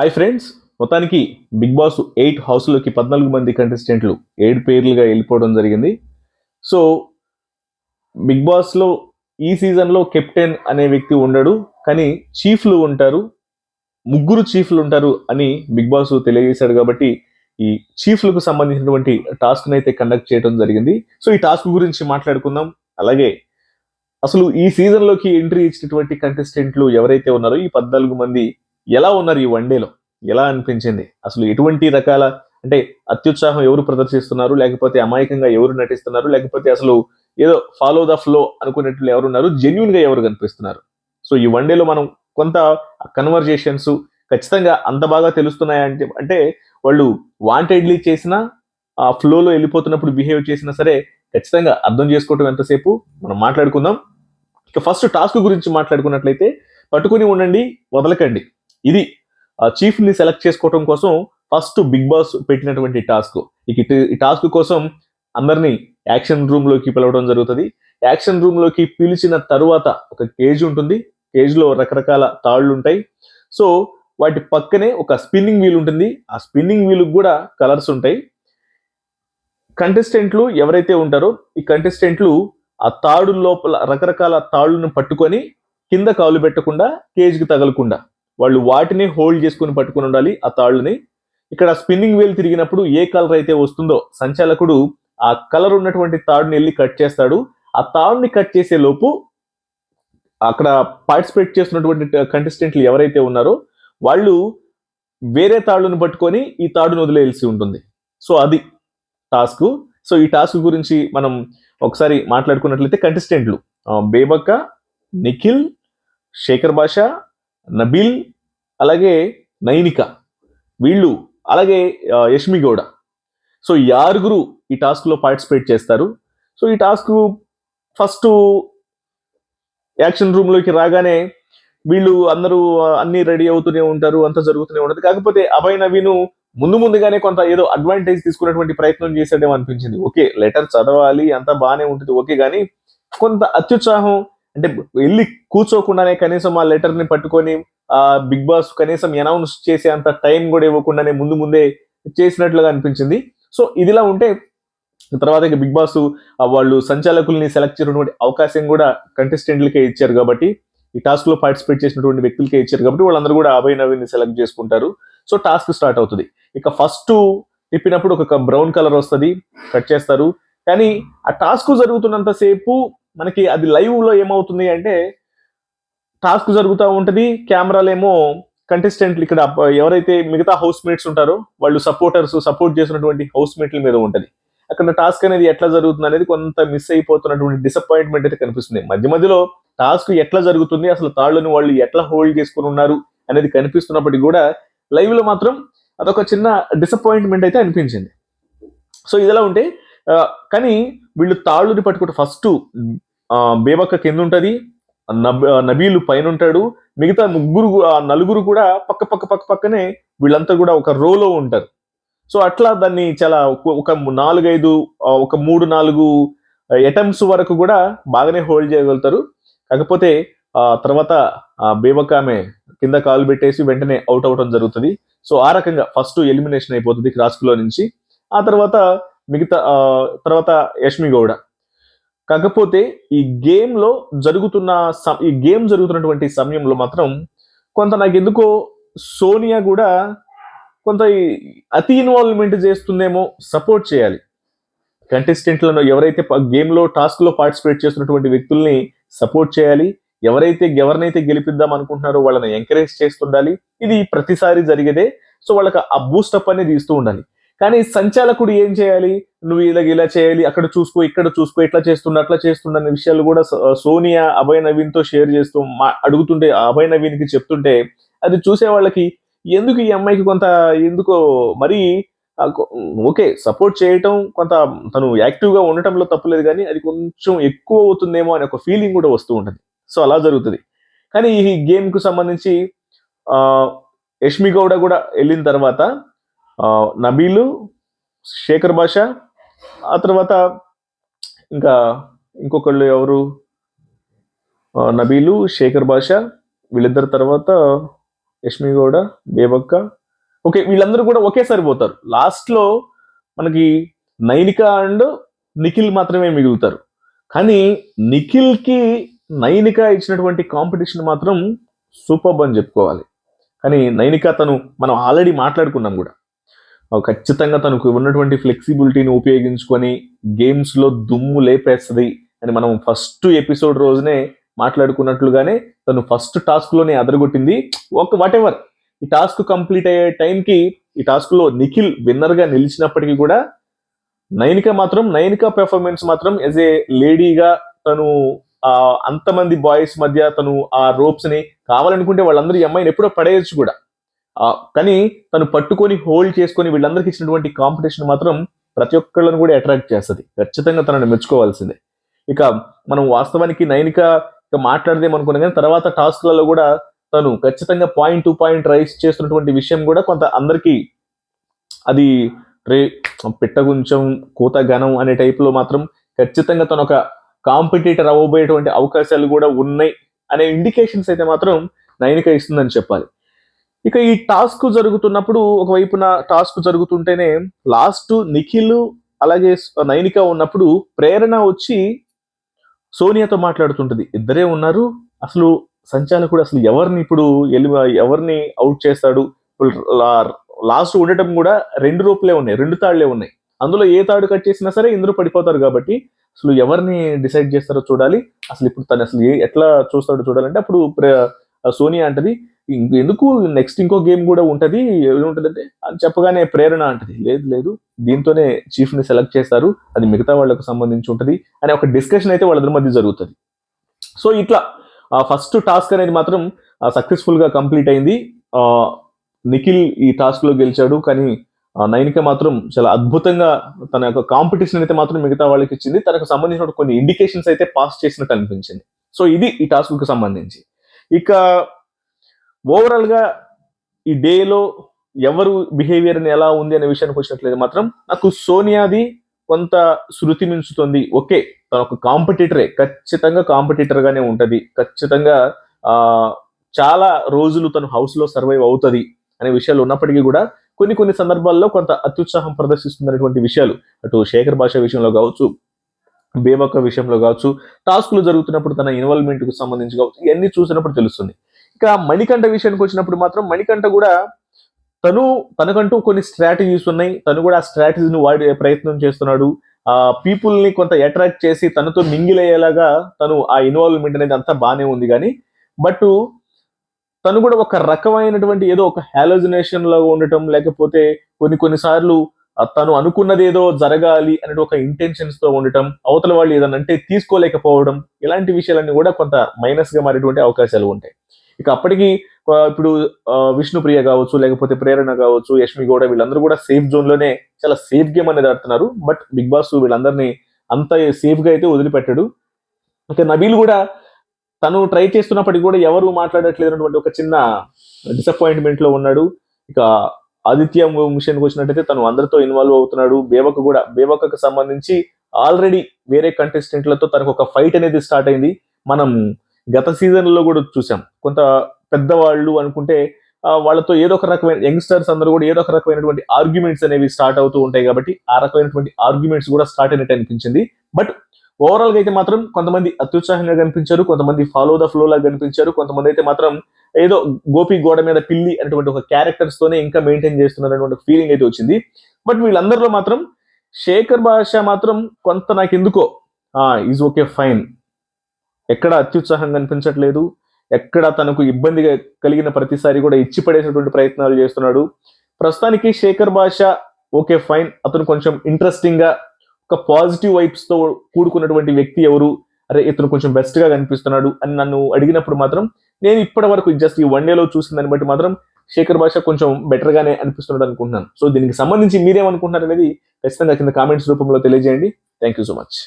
Hi friends మొత్తానికి Bigg Boss eight హౌస్లోకి పద్నాలుగు మంది కంటెస్టెంట్లు ఏడు పేర్లుగా వెళ్ళిపోవడం జరిగింది. సో బిగ్ బాస్లో ఈ సీజన్లో కెప్టెన్ అనే వ్యక్తి ఉండడు కానీ చీఫ్లు ఉంటారు ముగ్గురు చీఫ్లు ఉంటారు అని బిగ్ బాస్ తెలియజేశాడు కాబట్టి ఈ చీఫ్లకు సంబంధించినటువంటి టాస్క్ని అయితే కండక్ట్ చేయడం జరిగింది. సో ఈ టాస్క్ గురించి మాట్లాడుకుందాం. అలాగే అసలు ఈ సీజన్లోకి ఎంట్రీ ఇచ్చినటువంటి కంటెస్టెంట్లు ఎవరైతే ఉన్నారో ఈ పద్నాలుగు మంది ఎలా ఉన్నారు ఈ వన్డేలో ఎలా అనిపించింది? అసలు ఎటువంటి రకాల అంటే అత్యుత్సాహం ఎవరు ప్రదర్శిస్తున్నారు? లేకపోతే అమాయకంగా ఎవరు నటిస్తున్నారు? లేకపోతే అసలు ఏదో ఫాలో ద ఫ్లో అనుకునేట్లు ఎవరున్నారు జెన్యున్గా ఎవరు కనిపిస్తున్నారు? సో ఈ వన్డేలో మనం కొంత కన్వర్జేషన్స్ ఖచ్చితంగా అంత బాగా తెలుస్తున్నాయంటే అంటే వాళ్ళు వాంటెడ్లీ చేసినా ఆ ఫ్లోలో వెళ్ళిపోతున్నప్పుడు బిహేవ్ చేసినా సరే ఖచ్చితంగా అర్థం చేసుకోవటం ఎంతసేపు? మనం మాట్లాడుకుందాం. ఇక ఫస్ట్ టాస్క్ గురించి మాట్లాడుకున్నట్లయితే పట్టుకుని ఉండండి వదలకండి. ఇది ఆ చీఫ్ని సెలెక్ట్ చేసుకోవడం కోసం ఫస్ట్ బిగ్ బాస్ పెట్టినటువంటి టాస్క్ ఇక ఇటు- ఈ టాస్క్ కోసం అందరినీ యాక్షన్ రూమ్లోకి పిలవడం జరుగుతుంది. యాక్షన్ రూమ్లోకి పిలిచిన తరువాత ఒక కేజ్ ఉంటుంది. కేజ్లో రకరకాల తాళ్ళు ఉంటాయి. సో వాటి పక్కనే ఒక స్పిన్నింగ్ వీల్ ఉంటుంది. ఆ స్పిన్నింగ్ వీల్కి కూడా కలర్స్ ఉంటాయి. కంటెస్టెంట్లు ఎవరైతే ఉంటారో ఈ కంటెస్టెంట్లు ఆ తాడు లోపల రకరకాల తాళ్ళను పట్టుకొని కింద కాలు పెట్టకుండా కేజ్కి తగలకుండా వాళ్ళు వాటిని హోల్డ్ చేసుకుని పట్టుకుని ఉండాలి ఆ తాళ్ళని. ఇక్కడ స్పిన్నింగ్ వీల్ తిరిగినప్పుడు ఏ కలర్ అయితే వస్తుందో సంచాలకుడు ఆ కలర్ ఉన్నటువంటి తాడుని వెళ్ళి కట్ చేస్తాడు. ఆ తాడుని కట్ చేసే లోపు అక్కడ పార్టిసిపేట్ చేస్తున్నటువంటి కంటెస్టెంట్లు ఎవరైతే ఉన్నారో వాళ్ళు వేరే తాళ్ళను పట్టుకొని ఈ తాడును వదిలేయాల్సి ఉంటుంది. సో అది టాస్క్. సో ఈ టాస్క్ గురించి మనం ఒకసారి మాట్లాడుకున్నట్లయితే కంటెస్టెంట్లు బేబక్క నిఖిల్ శేఖర్ బాషా నబీల్ అలాగే నైనిక. వీళ్ళు అలాగే యష్మి గౌడ. సో ఈ ఆరుగురు ఈ టాస్క్లో పార్టిసిపేట్ చేస్తారు. సో ఈ టాస్క్ ఫస్ట్ యాక్షన్ రూమ్లోకి రాగానే వీళ్ళు అందరూ అన్ని రెడీ అవుతూనే ఉంటారు అంతా జరుగుతూనే ఉంటుంది. కాకపోతే అభయ్ నవీను ముందు ముందుగానే కొంత ఏదో అడ్వాంటేజ్ తీసుకునేటువంటి ప్రయత్నం చేసేదేమో అనిపించింది. ఓకే లెటర్ చదవాలి అంతా బాగానే ఉంటుంది ఓకే కానీ కొంత అత్యుత్సాహం అంటే వెళ్ళి కూర్చోకుండానే కనీసం ఆ లెటర్ని పట్టుకొని ఆ బిగ్ బాస్ కనీసం అనౌన్స్ చేసే అంత టైం కూడా ఇవ్వకుండానే ముందు ముందే చేసినట్లుగా అనిపించింది. సో ఇదిలా ఉంటే తర్వాత ఇక బిగ్ బాస్ వాళ్ళు సంచాలకుల్ని సెలెక్ట్ చేసినటువంటి అవకాశం కూడా కంటెస్టెంట్లకే ఇచ్చారు కాబట్టి ఈ టాస్క్లో పార్టిసిపేట్ చేసినటువంటి వ్యక్తులకే ఇచ్చారు కాబట్టి వాళ్ళందరూ కూడా అభయ నవీన్ సెలెక్ట్ చేసుకుంటారు. సో టాస్క్ స్టార్ట్ అవుతుంది. ఇక ఫస్ట్ తిప్పినప్పుడు ఒక బ్రౌన్ కలర్ వస్తుంది కట్ చేస్తారు. కానీ ఆ టాస్క్ జరుగుతున్నంతసేపు మనకి అది లైవ్లో ఏమవుతుంది అంటే టాస్క్ జరుగుతూ ఉంటుంది కెమెరాలేమో కంటెస్టెంట్లు ఇక్కడ ఎవరైతే మిగతా హౌస్ మేట్స్ ఉంటారో వాళ్ళు సపోర్టర్స్ సపోర్ట్ చేసినటువంటి హౌస్ మేట్ల మీద ఉంటుంది. అక్కడ టాస్క్ అనేది ఎట్లా జరుగుతుంది అనేది కొంత మిస్ అయిపోతున్నటువంటి డిసప్పాయింట్మెంట్ అయితే కనిపిస్తుంది. మధ్య మధ్యలో టాస్క్ ఎట్లా జరుగుతుంది అసలు తాళ్ళని వాళ్ళు ఎట్లా హోల్డ్ చేసుకుని ఉన్నారు అనేది కనిపిస్తున్నప్పటికీ కూడా లైవ్లో మాత్రం అదొక చిన్న డిసప్పాయింట్మెంట్ అయితే అనిపించింది. సో ఇదిలా ఉంటే కానీ వీళ్ళు తాళ్ళుని పట్టుకుంటే ఫస్ట్ బేబక్క కింద ఉంటుంది నబీలు పైన ఉంటాడు మిగతా ముగ్గురు నలుగురు కూడా పక్క పక్క పక్క పక్కనే వీళ్ళంతా కూడా ఒక రోలో ఉంటారు. సో అట్లా దాన్ని చాలా ఒక- నాలుగైదు ఒక మూడు నాలుగు ఎటమ్స్ వరకు కూడా బాగానే హోల్డ్ చేయగలుగుతారు. కాకపోతే ఆ తర్వాత ఆ బేబక్క ఆమె కింద కాలు పెట్టేసి వెంటనే అవుట్ అవటం జరుగుతుంది. సో ఆ రకంగా ఫస్ట్ ఎలిమినేషన్ అయిపోతుంది క్రాస్క్లో నుంచి. ఆ తర్వాత మిగతా తర్వాత యష్మి గౌడ. కాకపోతే ఈ గేమ్లో జరుగుతున్న ఈ గేమ్ జరుగుతున్నటువంటి సమయంలో మాత్రం కొంత నాకు ఎందుకో సోనియా కూడా కొంత అతి ఇన్వాల్వ్మెంట్ చేస్తుందేమో సపోర్ట్ చేయాలి. కంటెస్టెంట్లను ఎవరైతే గేమ్లో టాస్క్లో పార్టిసిపేట్ చేస్తున్నటువంటి వ్యక్తుల్ని సపోర్ట్ చేయాలి ఎవరైతే ఎవరినైతే గెలిపిద్దాం అనుకుంటున్నారో వాళ్ళని ఎంకరేజ్ చేస్తుండాలి. ఇది ప్రతిసారి జరిగేదే. సో వాళ్ళకి ఆ బూస్టప్ అనేది ఇస్తూ ఉండాలి. కానీ సంచాలకుడు ఏం చేయాలి? నువ్వు ఇలా ఇలా చేయాలి అక్కడ చూసుకో ఇక్కడ చూసుకో ఇట్లా చేస్తుండ అట్లా చేస్తున్నా అనే విషయాలు కూడా సోనియా అభయ్ నవీన్తో షేర్ చేస్తూ మా- అడుగుతుంటే అభయ అభయ్ నవీన్కి చెప్తుంటే అది చూసే వాళ్ళకి ఎందుకు ఈ అమ్మాయికి కొంత ఎందుకో మరి ఓకే సపోర్ట్ చేయటం కొంత తను యాక్టివ్గా ఉండటంలో తప్పులేదు కానీ అది కొంచెం ఎక్కువ అవుతుందేమో అనే ఒక ఫీలింగ్ కూడా వస్తూ ఉంటుంది. సో అలా జరుగుతుంది. కానీ ఈ గేమ్కు సంబంధించి యష్మి గౌడ కూడా వెళ్ళిన తర్వాత నబీలు శేఖర్ భాష ఆ తర్వాత ఇంకా ఇంకొకళ్ళు ఎవరు? నబీలు శేఖర్ భాష వీళ్ళిద్దరి తర్వాత యష్మి గౌడ బేబక్క. ఓకే వీళ్ళందరూ కూడా ఒకేసారి పోతారు. లాస్ట్లో మనకి నైనిక అండ్ నిఖిల్ మాత్రమే మిగులుతారు. కానీ నిఖిల్కి నైనిక ఇచ్చినటువంటి కాంపిటీషన్ మాత్రం సూపర్ అని చెప్పుకోవాలి. కానీ నైనిక తను మనం ఆల్రెడీ మాట్లాడుకున్నాం కూడా. ఖచ్చితంగా తనకు ఉన్నటువంటి ఫ్లెక్సిబిలిటీని ఉపయోగించుకొని గేమ్స్లో దుమ్ము లేపేస్తుంది అని మనం ఫస్ట్ ఎపిసోడ్ రోజునే మాట్లాడుకున్నట్లుగానే తను ఫస్ట్ టాస్క్లోనే అదరగొట్టింది. ఒక వాట్ ఎవర్ ఈ టాస్క్ కంప్లీట్ అయ్యే టైంకి ఈ టాస్క్లో నిఖిల్ విన్నర్గా నిలిచినప్పటికీ కూడా నైనిక మాత్రం నైనిక పెర్ఫార్మెన్స్ మాత్రం యాజ్ ఏ లేడీగా తను ఆ అంతమంది బాయ్స్ మధ్య తను ఆ రోప్స్ని కావాలనుకుంటే వాళ్ళందరూ ఈ అమ్మాయిని ఎప్పుడో పడేయచ్చు కూడా. కానీ తను పట్టుకొని హోల్డ్ చేసుకొని వీళ్ళందరికీ ఇచ్చినటువంటి కాంపిటీషన్ మాత్రం ప్రతి ఒక్కళ్ళని కూడా అట్రాక్ట్ చేస్తుంది. ఖచ్చితంగా తనని మెచ్చుకోవాల్సిందే. ఇక మనం వాస్తవానికి నైనిక ఇక మాట్లాడదేం అనుకున్నాం కానీ తర్వాత టాస్క్లలో కూడా తను ఖచ్చితంగా పాయింట్ టు పాయింట్ రైస్ చేస్తున్నటువంటి విషయం కూడా కొంత అందరికీ అది రే పిట్టగుంచం కూత ఘనం అనే టైప్లో మాత్రం ఖచ్చితంగా తను ఒక కాంపిటేటర్ అవ్వబోయేటువంటి అవకాశాలు కూడా ఉన్నాయి అనే ఇండికేషన్స్ అయితే మాత్రం నైనిక ఇస్తుందని చెప్పాలి. ఇక ఈ టాస్క్ జరుగుతున్నప్పుడు ఒకవైపున టాస్క్ జరుగుతుంటేనే లాస్ట్ నిఖిల్ అలాగే నైనిక ఉన్నప్పుడు ప్రేరణ వచ్చి సోనియాతో మాట్లాడుతుంటది. ఇద్దరే ఉన్నారు. అసలు సంచాలకుడు అసలు ఎవరిని ఇప్పుడు ఎలి ఎవరిని అవుట్ చేస్తాడు? లాస్ట్ ఉండటం కూడా రెండు రూపులే ఉన్నాయి. రెండు తాళ్ళే ఉన్నాయి. అందులో ఏ తాడు కట్ చేసినా సరే ఇందులో పడిపోతారు కాబట్టి అసలు ఎవరిని డిసైడ్ చేస్తారో చూడాలి. అసలు ఇప్పుడు తను అసలు ఎట్లా చూస్తాడో చూడాలంటే అప్పుడు ప్ర- సోనియా అంటది ఎందుకు నెక్స్ట్ ఇంకో గేమ్ కూడా ఉంటుంది. ఏముంటుందంటే అని చెప్పగానే ప్రేరణ అంటది. లేదు లేదు దీంతోనే చీఫ్ని సెలెక్ట్ చేస్తారు. అది మిగతా వాళ్ళకు సంబంధించి ఉంటుంది. అనే ఒక డిస్కషన్ అయితే వాళ్ళ మధ్య జరుగుతుంది. సో ఇట్లా ఫస్ట్ టాస్క్ అనేది మాత్రం సక్సెస్ఫుల్గా కంప్లీట్ అయింది. నిఖిల్ ఈ టాస్క్లో గెలిచాడు. కానీ నైనిక మాత్రం చాలా అద్భుతంగా తన యొక్క కాంపిటీషన్ అయితే మాత్రం మిగతా వాళ్ళకి ఇచ్చింది. తనకు సంబంధించిన కొన్ని ఇండికేషన్స్ అయితే పాస్ చేసినట్టు అనిపించింది. సో ఇది ఈ టాస్క్కు సంబంధించి. ఇక ఓవరాల్గా ఈ డేలో ఎవరు బిహేవియర్ ఎలా ఉంది అనే విషయానికి వచ్చినట్లయితే మాత్రం నాకు సోనియాది కొంత శృతి మించుతుంది. ఓకే తన ఒక కాంపిటీటరే ఖచ్చితంగా కాంపిటీటర్గానే ఉంటుంది. ఖచ్చితంగా చాలా రోజులు తను హౌస్లో సర్వైవ్ అవుతుంది అనే విషయాలు ఉన్నప్పటికీ కూడా కొన్ని కొన్ని సందర్భాల్లో కొంత అత్యుత్సాహం ప్రదర్శిస్తున్నటువంటి విషయాలు. అటు శేఖర్ భాష విషయంలో కావచ్చు బేబక్క విషయంలో కావచ్చు టాస్క్లు జరుగుతున్నప్పుడు తన ఇన్వాల్వ్మెంట్కు సంబంధించి కావచ్చు ఇవన్నీ చూసినప్పుడు తెలుస్తుంది. ఇంకా మణికంఠ విషయానికి వచ్చినప్పుడు మాత్రం మణికంఠ కూడా తను తనకంటూ కొన్ని స్ట్రాటజీస్ ఉన్నాయి. తను కూడా ఆ స్ట్రాటజీని వాడే ప్రయత్నం చేస్తున్నాడు. ఆ పీపుల్ని కొంత అట్రాక్ట్ చేసి తనతో మింగిల్ అయ్యేలాగా తను ఆ ఇన్వాల్వ్మెంట్ అనేది అంతా బాగానే ఉంది కానీ బట్ తను కూడా ఒక రకమైనటువంటి ఏదో ఒక హాలోజినేషన్లో ఉండటం లేకపోతే కొన్ని కొన్నిసార్లు తను అనుకున్నది ఏదో జరగాలి అనే ఒక ఇంటెన్షన్స్తో ఉండటం అవతల వాళ్ళు ఏదన్నా అంటే తీసుకోలేకపోవడం ఇలాంటి విషయాలన్నీ కూడా కొంత మైనస్గా మారేటువంటి అవకాశాలు ఉంటాయి. ఇక అప్పటికి ఇప్పుడు విష్ణుప్రియ కావచ్చు లేకపోతే ప్రేరణ కావచ్చు యష్మి గౌడ వీళ్ళందరూ కూడా సేఫ్ జోన్లోనే చాలా సేఫ్ గేమ్ అనేది ఆడుతున్నారు. బట్ బిగ్ బాస్ వీళ్ళందరినీ అంత సేఫ్గా అయితే వదిలిపెట్టాడు. ఇక నబీల్ కూడా తను ట్రై చేస్తున్నప్పటికీ కూడా ఎవరు మాట్లాడట్లేదు అన్నటువంటి ఒక చిన్న డిసప్పాయింట్మెంట్లో ఉన్నాడు. ఇక ఆదిత్య విషయానికి వచ్చినట్టయితే తను అందరితో ఇన్వాల్వ్ అవుతున్నాడు. బేవక కూడా బేవకకు సంబంధించి ఆల్రెడీ వేరే కంటెస్టెంట్లతో తనకు ఒక ఫైట్ అనేది స్టార్ట్ అయింది. మనం గత సీజన్లో కూడా చూసాం. కొంత పెద్దవాళ్ళు అనుకుంటే వాళ్ళతో ఏదో ఒక రకమైన యంగ్స్టర్స్ అందరూ కూడా ఏదో ఒక రకమైనటువంటి ఆర్గ్యుమెంట్స్ అనేవి స్టార్ట్ అవుతూ ఉంటాయి కాబట్టి ఆ రకమైనటువంటి ఆర్గ్యుమెంట్స్ కూడా స్టార్ట్ అయినట్టు అనిపించింది. బట్ ఓవరాల్గా అయితే మాత్రం కొంతమంది అత్యుత్సాహంగా కనిపించారు కొంతమంది ఫాలో ద ఫ్లో లాగా కనిపించారు కొంతమంది అయితే మాత్రం ఏదో గోపి గోడ మీద పిల్లి అనేటువంటి ఒక క్యారెక్టర్స్ తోనే ఇంకా మెయింటైన్ చేస్తున్నారు అనేటువంటి ఫీలింగ్ అయితే వచ్చింది. బట్ వీళ్ళందరిలో మాత్రం శేఖర్ భాష మాత్రం కొంత నాకు ఎందుకో ఈజ్ ఓకే ఫైన్. ఎక్కడ అత్యుత్సాహం కనిపించట్లేదు ఎక్కడ తనకు ఇబ్బంది కలిగిన ప్రతిసారి కూడా ఇచ్చి పడేసినటువంటి ప్రయత్నాలు చేస్తున్నాడు. ప్రస్తుతానికి శేఖర్ భాష ఓకే ఫైన్. అతను కొంచెం ఇంట్రెస్టింగ్గా ఒక పాజిటివ్ వైబ్స్తో కూడుకున్నటువంటి వ్యక్తి ఎవరు? అరే ఇతను కొంచెం బెస్ట్గా కనిపిస్తున్నాడు అని నన్ను అడిగినప్పుడు మాత్రం నేను ఇప్పటి వరకు జస్ట్ ఈ వన్ డేలో చూసిన దాన్ని బట్టి మాత్రం శేఖర్ భాష కొంచెం బెటర్ గానే అనిపిస్తున్నాడు అనుకుంటున్నాను. సో దీనికి సంబంధించి మీరేమనుకుంటున్నారు అనేది ఖచ్చితంగా కింద కామెంట్స్ రూపంలో తెలియజేయండి. Thank you so much